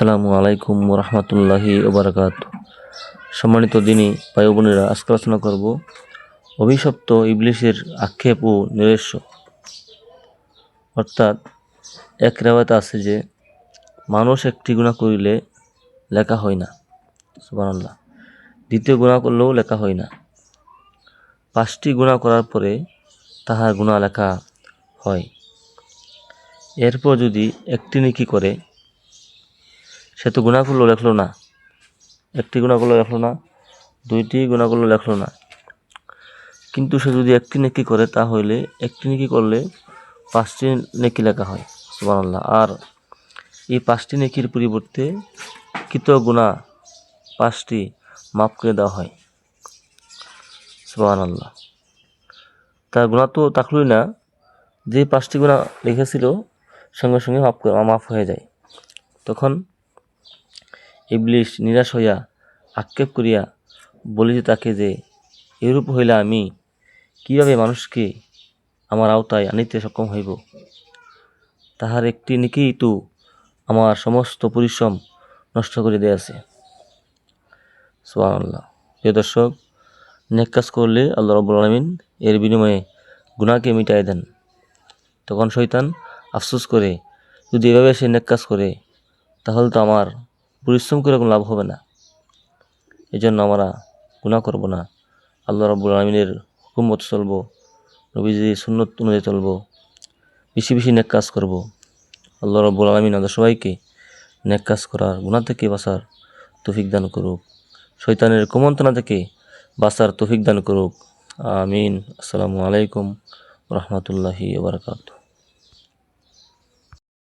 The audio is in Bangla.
আসসালামু আলাইকুম রহমতুল্লাহি ওবরাকাত। সম্মানিত দিনী ভাই বোনেরা, আজকে আলোচনা করব অভিশপ্ত ইবলিশের আক্ষেপ ও নিরেস্য অর্থাৎ এক রেওয়ায়তে আছে যে, মানুষ একটি গুণা করিলে লেখা হয় না। সুবহানাল্লাহ। দ্বিতীয় গুণা করলেও লেখা হয় না। পাঁচটি গুণা করার পরে তাহার গুণা লেখা হয়। এরপর যদি একটি নিকি করে সে তো গুণা করল লেখলো না। একটি গুণা করল লেখলো না, দুইটি গুণা করল লেখলো না। কিন্তু সে যদি একটি নেকি করে তাহলে একটি নেকি করলে পাঁচটি নেকি লেখা হয়, সুবহানাল্লাহ। আর এই পাঁচটি নেকির পরিবর্তে কৃত গুণা পাঁচটি মাফ করে দেওয়া হয়, সুবহানাল্লাহ। তার গুণা তো তাকলই না, যে পাঁচটি গুণা লিখেছিল সঙ্গে সঙ্গে মাফ মাফ হয়ে যায়। তখন ইবলিশ নিরাশ হইয়া আক্ষেপ করিয়া বলিতে তাকে যে, এরূপ হইলে আমি, কীভাবে মানুষকে আমার আওতায় আনিতে সক্ষম হইব? তাহার একটি নিকেই তো আমার সমস্ত পরিশ্রম নষ্ট করে দিয়েছে সুবহানাল্লাহ। প্রিয় দর্শক, নেক কাজ করলে আল্লাহ রব্বুল আলমিন এর বিনিময়ে গুণাকে মিটাই দেন। তখন শৈতান আফসোস করে, যদি এভাবে সে নেক কাজ করে, তাহলে তো আমার পরিশ্রম করে কোনো লাভ হবে না। এই জন্য আমরা গুণা করব না। আল্লাহ রব্বুল আলমিনের হুকুম মতো চলবো, নবীজির সুন্নত অনুযায়ী চলবো, বেশি বেশি নেক কাজ করব। আল্লাহ রব্বুল আলমিন আমাদের সবাইকে নেক কাজ করার গুণা থেকে বাঁচার তৌফিক দান করুক। শৈতানের কুমন্ত্রণা থেকে বাঁচার তৌফিক দান করুক। আমিন। আসসালামু আলাইকুম রহমতুল্লাহি বারকাতুহ।